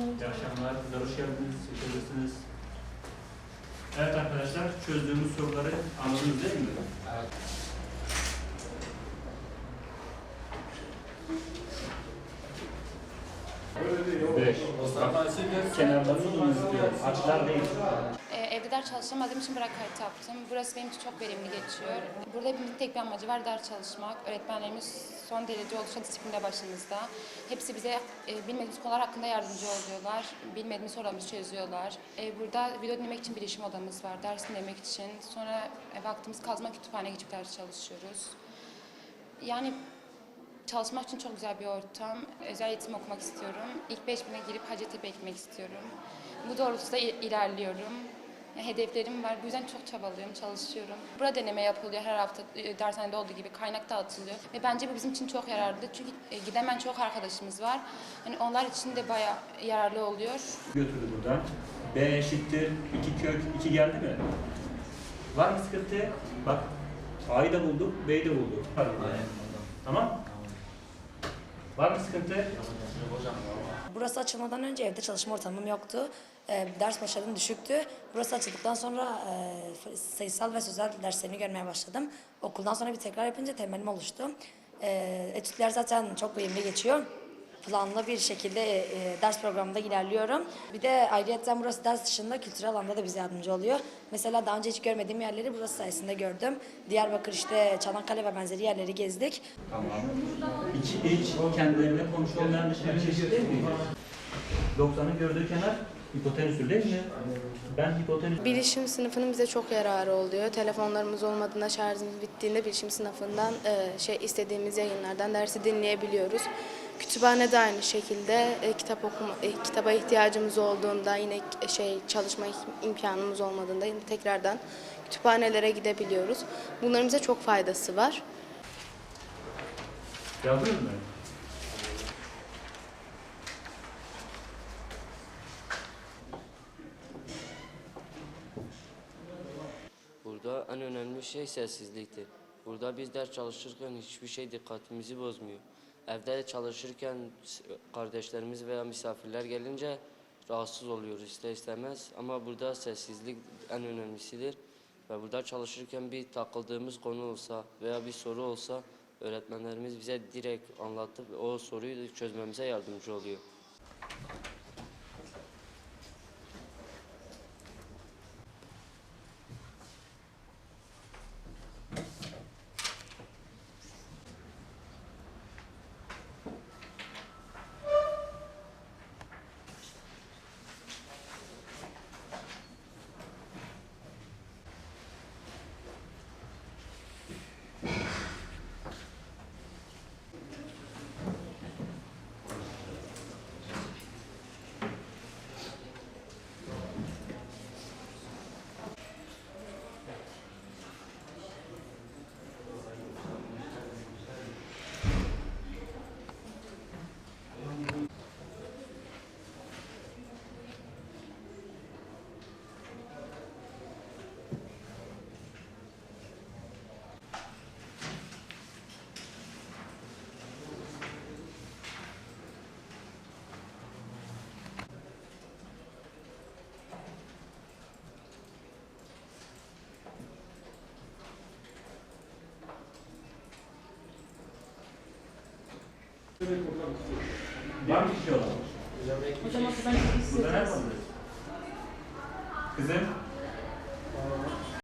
akşamlar. Sizler hoş geldiniz. Seçebilirsiniz. Evet arkadaşlar, çözdüğümüz soruları anladınız değil mi? Evet. Beş. Kenarlarını izliyor. Değil. Ee, evde ders çalışamadığım için bırak yaptım. Burası benim için çok verimli geçiyor. Burada hepimizin tek bir amacı var, ders çalışmak. Öğretmenlerimiz son derece oldukça disiplinde başımızda. Hepsi bize e, bilmediğimiz konular hakkında yardımcı oluyorlar. Bilmediğimiz sorularımızı çözüyorlar. E, burada video dinlemek için bilişim odamız var, ders dinlemek için. Sonra e, vaktimiz kazma kütüphaneye geçip ders çalışıyoruz. Yani çalışmak için çok güzel bir ortam. Özel eğitim okumak istiyorum. İlk 5000'e girip Hacettepe'ye gitmek istiyorum. Bu doğrultuda il- ilerliyorum. Yani hedeflerim var. Bu yüzden çok çabalıyorum, çalışıyorum. Burada deneme yapılıyor her hafta e, dershanede olduğu gibi. Kaynak dağıtılıyor. Ve bence bu bizim için çok yararlı. Çünkü e, gidemeyen çok arkadaşımız var. Hani onlar için de bayağı yararlı oluyor. Götürdü buradan. B eşittir 2 kök 2 geldi mi? Var mı sıkıntı? Bak A'yı da bulduk, B'yi de bulduk. Hadi. Tamam? Var mı sıkıntı? Burası açılmadan önce evde çalışma ortamım yoktu. Ee, ders başarım düşüktü. Burası açıldıktan sonra e, sayısal ve sözel derslerini görmeye başladım. Okuldan sonra bir tekrar yapınca temelim oluştu. Ee, etütler zaten çok verimli geçiyor. Planlı bir şekilde e, ders programında ilerliyorum. Bir de ayrıyetten burası ders dışında kültürel alanda da bize yardımcı oluyor. Mesela daha önce hiç görmediğim yerleri burası sayesinde gördüm. Diyarbakır işte Çanakkale ve benzeri yerleri gezdik. Tamam. İki hiç kendilerine komşu olmayan dışarı çeşit değil mi? 90'ın gördüğü kenar hipotenüsü değil mi? Ben hipotenüs... Bilişim sınıfının bize çok yararı oluyor. Telefonlarımız olmadığında, şarjımız bittiğinde bilişim sınıfından e, şey istediğimiz yayınlardan dersi dinleyebiliyoruz. Kütüphane de aynı şekilde e, kitap okuma e, kitaba ihtiyacımız olduğunda yine e, şey çalışma imkanımız olmadığında yine tekrardan kütüphanelere gidebiliyoruz. Bunların bize çok faydası var. Yazdınız mı? Burada en önemli şey sessizliktir. Burada biz ders çalışırken hiçbir şey dikkatimizi bozmuyor. Evde çalışırken kardeşlerimiz veya misafirler gelince rahatsız oluyoruz ister istemez. Ama burada sessizlik en önemlisidir. Ve burada çalışırken bir takıldığımız konu olsa veya bir soru olsa öğretmenlerimiz bize direkt anlatıp o soruyu çözmemize yardımcı oluyor. Varmış diyorlar. Hocam o zaman Kızım?